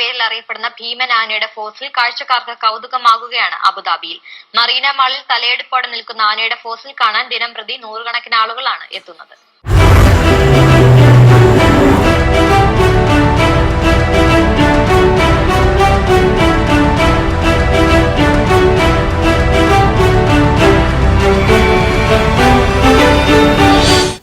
പേരിൽ അറിയപ്പെടുന്ന ഭീമൻ ആനയുടെ ഫോസിൽ കാഴ്ചക്കാർക്ക് കൗതുകമാകുകയാണ് അബുദാബിയിൽ. മറീന മാളിൽ തലയെടുപ്പോടെ നിൽക്കുന്ന ആനയുടെ ഫോസിൽ കാണാൻ ദിനം പ്രതി നൂറുകണക്കിന് ആളുകളാണ് എത്തുന്നത്.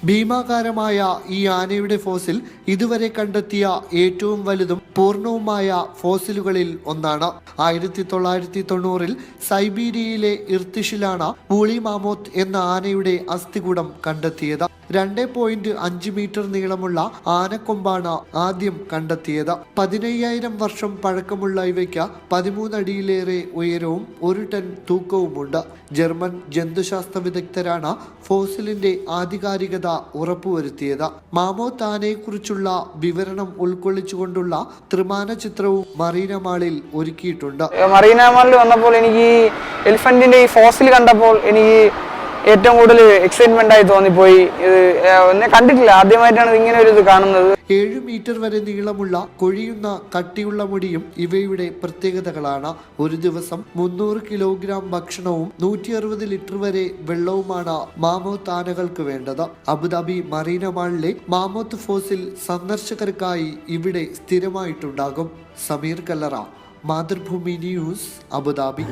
ഭീമാകാരമായ ഈ ആനയുടെ ഫോസിൽ ഇതുവരെ കണ്ടെത്തിയ ഏറ്റവും വലുതും പൂർണവുമായ ഫോസിലുകളിൽ ഒന്നാണ്. ആയിരത്തി തൊള്ളായിരത്തി തൊണ്ണൂറിൽ സൈബീരിയയിലെ ഇർത്തിഷിലാണ് പൂളി മാമോത്ത് എന്ന ആനയുടെ അസ്ഥികൂടം കണ്ടെത്തിയത്. രണ്ട് പോയിന്റ് അഞ്ച് മീറ്റർ നീളമുള്ള ആനക്കൊമ്പാണ് ആദ്യം കണ്ടെത്തിയത്. പതിനയ്യായിരം വർഷം പഴക്കമുള്ള ഇവയ്ക്ക് പതിമൂന്നടിയിലേറെ ഉയരവും ഒരു ടൺ തൂക്കവുമുണ്ട്. ജർമ്മൻ ജന്തുശാസ്ത്ര വിദഗ്ധരാണ് ഫോസിലിന്റെ ആധികാരികത ഉറപ്പുവരുത്തിയത്. മാമോ താനെക്കുറിച്ചുള്ള വിവരണം ഉൾക്കൊള്ളിച്ചുകൊണ്ടുള്ള ത്രിമാന ചിത്രവും മറീന മാളിൽ ഒരുക്കിയിട്ടുണ്ട്. മറീന മാളിൽ വന്നപ്പോൾ എനിക്ക് എലിഫന്റിന്റെ ഈ ഫോസിൽ കണ്ടപ്പോൾ എനിക്ക് ഏറ്റവും കൂടുതൽ എക്സൈറ്റ്മെന്റ് ആയി തോന്നിപ്പോയി. ഇത് കണ്ടിട്ടില്ല. ആദ്യമായിട്ടാണ് ഇങ്ങനെ ഒരു ഇത് കാണുന്നത്. ഏഴ് മീറ്റർ വരെ നീളമുള്ള കൊഴിയുന്ന കട്ടിയുള്ള മുടിയും ഇവയുടെ പ്രത്യേകതകളാണ്. ഒരു ദിവസം മുന്നൂറ് കിലോഗ്രാം ഭക്ഷണവും നൂറ്റി അറുപത് ലിറ്റർ വരെ വെള്ളവുമാണ് മാമോത്ത് ആനകൾക്ക് വേണ്ടത്. അബുദാബി മറീന മാളിലെ മാമോത്ത് ഫോസിൽ സന്ദർശകർക്കായി ഇവിടെ സ്ഥിരമായിട്ടുണ്ടാകും. Sameer Kallara Mathrubhumi news Abu Dhabi.